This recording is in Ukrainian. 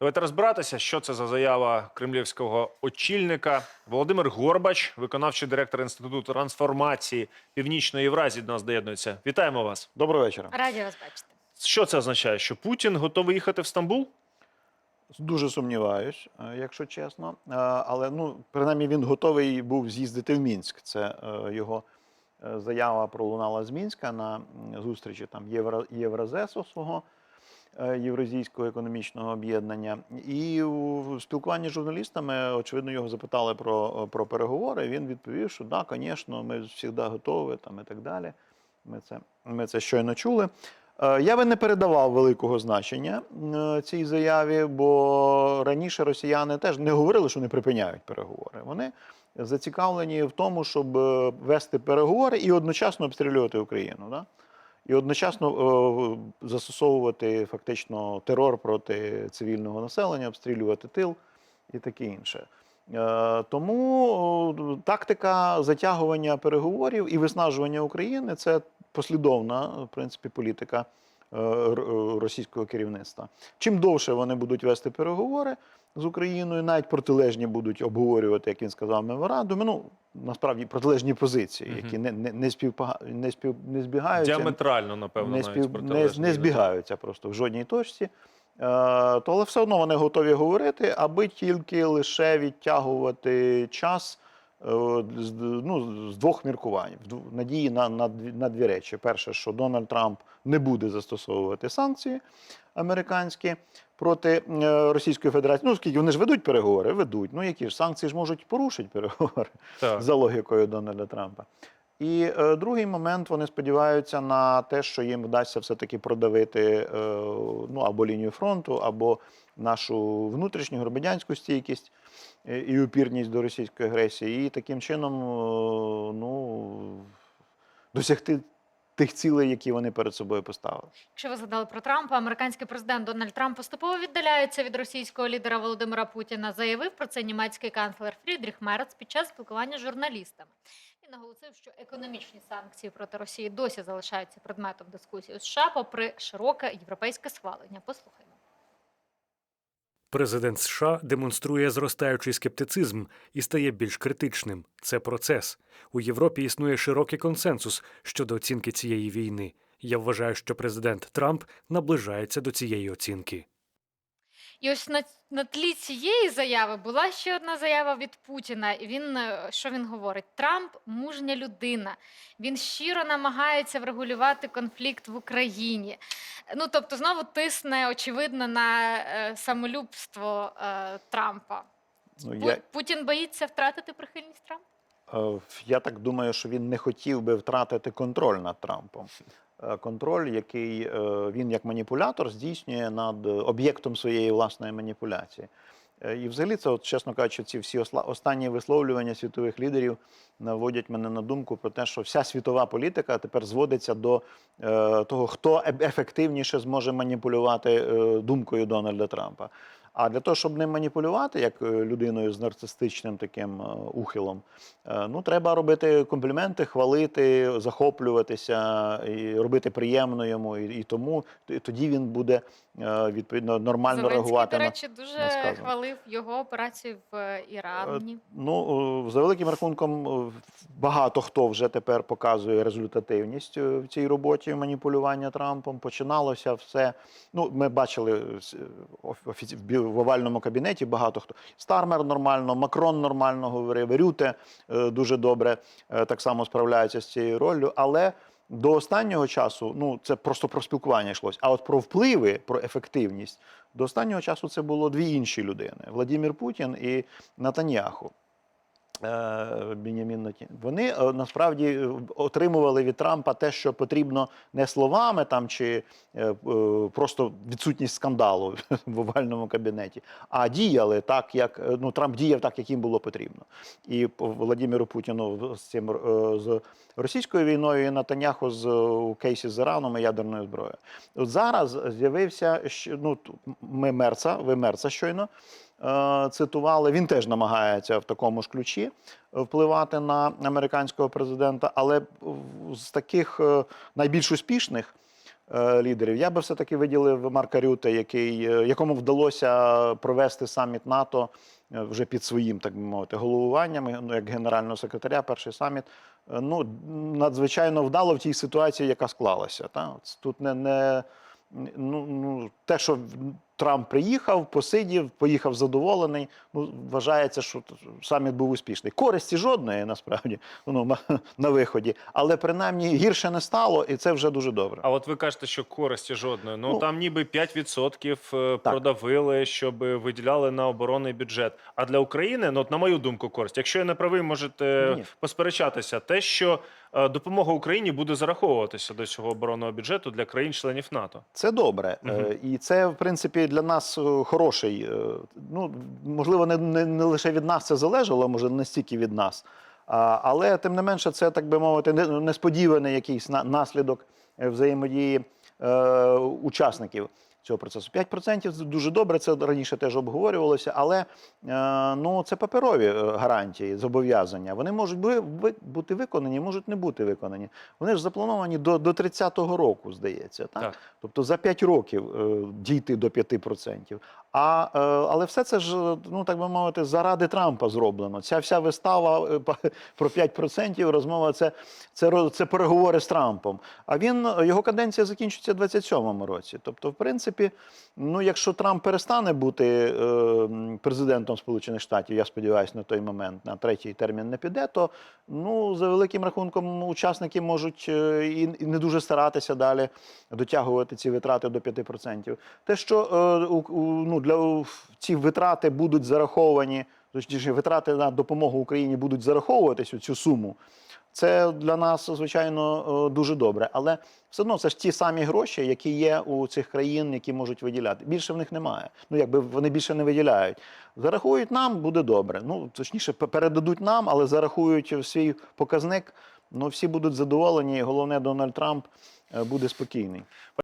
Давайте розбиратися, що це за заява кремлівського очільника. Володимир Горбач, виконавчий директор інституту трансформації Північної Євразії, до нас доєднується. Вітаємо вас. Доброго вечора. Раді вас бачити. Що це означає? Що Путін готовий їхати в Стамбул? Дуже сумніваюсь, е, якщо чесно. Е, Але ну, принаймні він готовий був з'їздити в Мінськ. Це е, його заява пролунала з Мінська на зустрічі там Євро, Євразесу свого Євразійського економічного об'єднання. І у спілкуванні з журналістами, очевидно, його запитали про, про переговори. Він відповів, що да, звісно, ми завжди готові там, і так далі. Ми це, ми це щойно чули. Е, Я би не передавав великого значення е, цій заяві, бо раніше росіяни теж не говорили, що не припиняють переговори. Вони зацікавлені в тому, щоб е, вести переговори і одночасно обстрілювати Україну. Да? І одночасно е, застосовувати фактично терор проти цивільного населення, обстрілювати тил і таке інше. Е, Тому тактика затягування переговорів і виснажування України це послідовна, в принципі, політика російського керівництва. Чим довше вони будуть вести переговори з Україною, навіть протилежні будуть обговорювати, як він сказав, меморандуми. Ну насправді протилежні позиції, які не, не, не, співпага... не, спів... не збігаються Діаметрально, напевно, не, спів... не, не збігаються просто в жодній точці. Е, то, але все одно вони готові говорити, аби тільки лише відтягувати час е, ну, з двох міркувань. Надії на, на, на дві речі. Перше, що Дональд Трамп не буде застосовувати санкції американські проти е, Російської Федерації. Ну, скільки вони ж ведуть переговори, ведуть. Ну які ж санкції ж можуть порушити переговори Так. за логікою Дональда Трампа. І е, другий момент вони сподіваються на те, що їм вдасться все-таки продавити е, ну, або лінію фронту, або нашу внутрішню громадянську стійкість е, і упірність до російської агресії, і таким чином е, ну, досягти тих цілей, які вони перед собою поставили. Якщо ви згадали про Трампа, американський президент Дональд Трамп поступово віддаляється від російського лідера Володимира Путіна. Заявив про це німецький канцлер Фрідріх Мерц під час спілкування з журналістами. Він наголосив, що економічні санкції проти Росії досі залишаються предметом дискусії у США, попри широке європейське схвалення. Послухаймо. Президент США демонструє зростаючий скептицизм і стає більш критичним. Це процес. У Європі існує широкий консенсус щодо оцінки цієї війни. Я вважаю, що президент Трамп наближається до цієї оцінки. І ось на, на тлі цієї заяви була ще одна заява від Путіна. І він е, що він говорить? Трамп мужня людина. Він щиро намагається врегулювати конфлікт в Україні. Ну тобто, знову тисне очевидно на е, самолюбство е, Трампа. Ну, Пу- я, Путін боїться втратити прихильність Трампа. Е, Я так думаю, що він не хотів би втратити контроль над Трампом. Е, Контроль, який е, він як маніпулятор здійснює над об'єктом своєї власної маніпуляції. Е, І взагалі, це, от, чесно кажучи, ці всі останні висловлювання світових лідерів наводять мене на думку про те, що вся світова політика тепер зводиться до е, того, хто ефективніше зможе маніпулювати е, думкою Дональда Трампа. А для того, щоб ним маніпулювати, як е, людиною з нарцистичним таким е, ухилом, е, ну треба робити компліменти, хвалити, захоплюватися і робити приємно йому. І, тому і тоді він буде відповідно нормально Зеленський, реагувати до на речі, дуже на хвалив його операцію в е, Ірані. Ну, е, за великим рахунком, е, багато хто вже тепер показує результативність е, в цій роботі маніпулювання Трампом. Починалося все. Ну, ми бачили е, в овальному кабінеті багато хто. Стармер нормально, Макрон нормально говорив, Рюте е, дуже добре е, так само справляється з цією роллю. Але до останнього часу, ну це просто про спілкування йшлось. А от про впливи, про ефективність до останнього часу це було дві інші людини: Владимир Путін і Натаньяху. Е, Бенямін Вони е, насправді е, отримували від Трампа те, що потрібно не словами там чи просто відсутність скандалу в овальному кабінеті, а діяли так, як ну Трамп діяв так, як їм було потрібно. І Володимиру Путіну з цим з російською війною і Натаняху з кейсі з Іраном і ядерною зброєю. От зараз з'явився ну ми Мерца, ви Мерца щойно цитували. Він теж намагається в такому ж ключі е, впливати на американського президента, але з таких е, найбільш успішних. е, лідерів. Я би все-таки виділив Марка Рюте, який, е, якому вдалося провести саміт НАТО е, вже під своїм, так би мовити, головуванням, ну, як генерального секретаря, перший саміт. Е, Ну, надзвичайно вдало в тій ситуації, яка склалася. Та? Тут не, не ну, ну, те, що Трамп приїхав, посидів, поїхав задоволений. Ну, вважається, що саміт був успішний. Користі жодної насправді ну, на виході, але принаймні гірше не стало, і це вже дуже добре. А от ви кажете, що користі жодної. Ну, Ну, там ніби 5% е, продавили, щоб виділяли на оборонний бюджет. А для України, ну от на мою думку, користь. Якщо я не правий, можете Ні. посперечатися. Те, що допомога Україні буде зараховуватися до цього оборонного бюджету для країн-членів НАТО. Це добре. Е, І це, в принципі, для нас е, хороший. е, Ну, можливо, не, не, не лише від нас це залежало, може, не стільки від нас. Але тим не менше, це, так би мовити, не- несподіваний якийсь на- наслідок е, взаємодії е, учасників цього процесу. 5% це дуже добре, це раніше теж обговорювалося, але е, ну, це паперові е, гарантії, зобов'язання. Вони можуть бути виконані, можуть не бути виконані. Вони ж заплановані до, до 30-го року, здається. Так? Так. Тобто за 5 років е, дійти до 5%. А, е, але все це ж, ну так би мовити, заради Трампа зроблено. Ця вся вистава е, про 5% розмова це, це, це переговори з Трампом. А він його каденція закінчиться в 27-му році. Тобто, в принципі, ну якщо Трамп перестане бути е, президентом Сполучених Штатів, я сподіваюся, на той момент на третій термін не піде, то ну за великим рахунком учасники можуть і, не дуже старатися далі дотягувати ці витрати до 5%. Те, що у, ну, для ці витрати будуть зараховані, точніше, витрати на допомогу Україні будуть зараховуватись у цю суму. Це для нас, звичайно, е, дуже добре. Але все одно це ж ті самі гроші, які є у цих країн, які можуть виділяти. Більше в них немає. Ну, якби вони більше не виділяють. Зарахують нам, буде добре. Ну, точніше, передадуть нам, але зарахують свій показник. Ну, всі будуть задоволені. і Головне, Дональд Трамп е, буде спокійний.